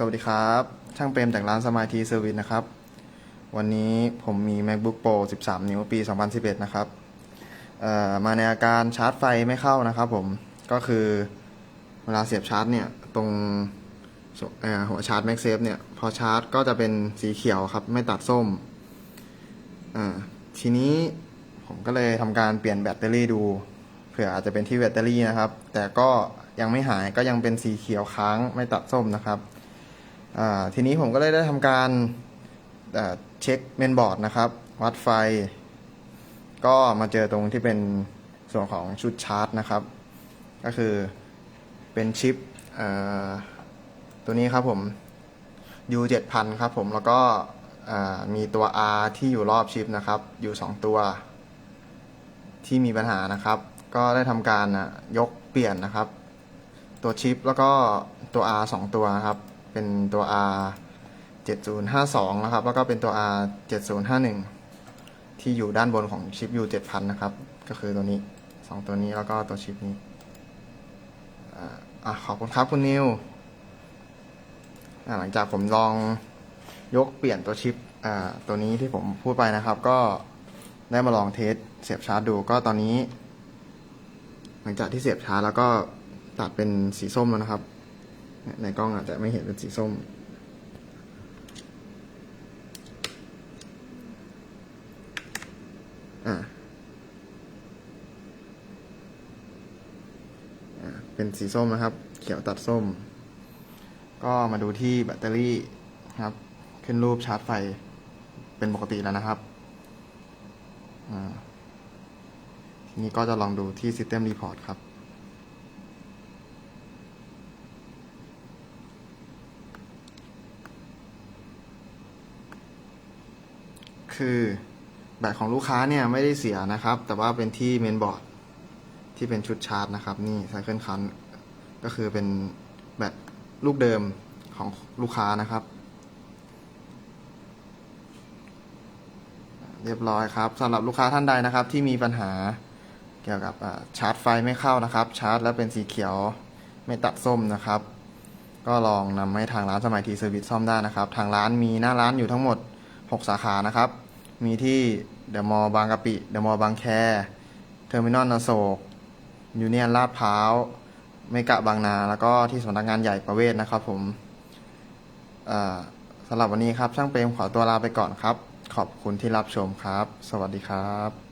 สวัสดีครับ ช่างเปรมจากร้านสมาธิเซอร์วิสนะครับ วันนี้ผมมี macbook pro 13 นิ้วปี 2011 นะครับมาในอาการชาร์จไฟไม่เข้านะครับผมก็คือเวลาเสียบชาร์จเนี่ย ตรงหัวชาร์จ MagSafe เนี่ย พอชาร์จก็จะเป็นสีเขียวครับ ไม่ตัดส้ม ทีนี้ผมก็เลยทำการเปลี่ยนแบตเตอรี่ดูเผื่ออาจจะเป็นที่แบตเตอรี่นะครับ แต่ก็ยังไม่หายก็ยังเป็นสีเขียวค้างไม่ตัดส้มนะครับ ทีนี้ผมก็เลยได้ทำการเช็คเมนบอร์ดนะครับ วัดไฟ ก็มาเจอตรงที่เป็นส่วนของชุดชาร์จนะครับ ก็คือเป็นชิปตัวนี้ครับผม U 7 0 0ครับผมแล้วก็มีตัว R ที่อยู่รอบชิปนะครับ อยู่ 2 ตัว ที่มีปัญหานะครับ ก็ได้ทำการอะยกเปลี่ยนนะครับ ตัวชิปแล้วก็ตัว R 2 ตัวครับ เป็นตัว R 7052 นะครับ แล้วก็เป็นตัว R 7051 ที่อยู่ด้านบนของชิป U 7000 นะครับ ก็คือตัวนี้ 2 ตัวนี้แล้วก็ตัวชิปนี้อ่าอะขอบคุณครับคุณนิว หลังจากผมลองยกเปลี่ยนตัวชิปอ่าตัวนี้ที่ผมพูดไปนะครับ ก็ได้มาลองเทสเสียบชาร์จดูก็ตอนนี้ หลังจากที่เสียบชาร์จแล้วก็ตัดเป็นสีส้มแล้วนะครับ ในกล้องอาจจะไม่เห็นเป็นสีส้ม อ่าเป็นสีส้มนะครับ เขียวตัดส้ม ก็มาดูที่แบตเตอรี่ครับ ขึ้นรูปชาร์จไฟเป็นปกติแล้วนะครับอ่าทีนี้ก็จะลองดูที่ System Report ครับ คือแบตของลูกค้าเนี่ยไม่ได้เสียนะครับ แต่ว่าเป็นที่เมนบอร์ดที่เป็นชุดชาร์จนะครับ นี่ไซเคิลคันก็คือเป็นแบตลูกเดิมของลูกค้านะครับ เรียบร้อยครับสำหรับลูกค้าท่านใดนะครับ ที่มีปัญหาเกี่ยวกับชาร์จไฟไม่เข้านะครับ ชาร์จแล้วเป็นสีเขียวไม่ตัดส้มนะครับ ก็ลองนำให้ทางร้านสมัยทีเซอร์วิสซ่อมได้นะครับ ทางร้านมีหน้าร้านอยู่ทั้งหมด 6 สาขานะครับ มีที่เดอะมอลล์บางกะปิ เดอะมอลล์บางแค เทอร์มินอลอโศกยูเนียนลาดพร้าวเมกะบางนา แล้วก็ที่สำนักงานใหญ่ประเวศนะครับผมสำหรับวันนี้ครับ ช่างเปรมขอตัวลาไปก่อนครับ ขอบคุณที่รับชมครับ สวัสดีครับ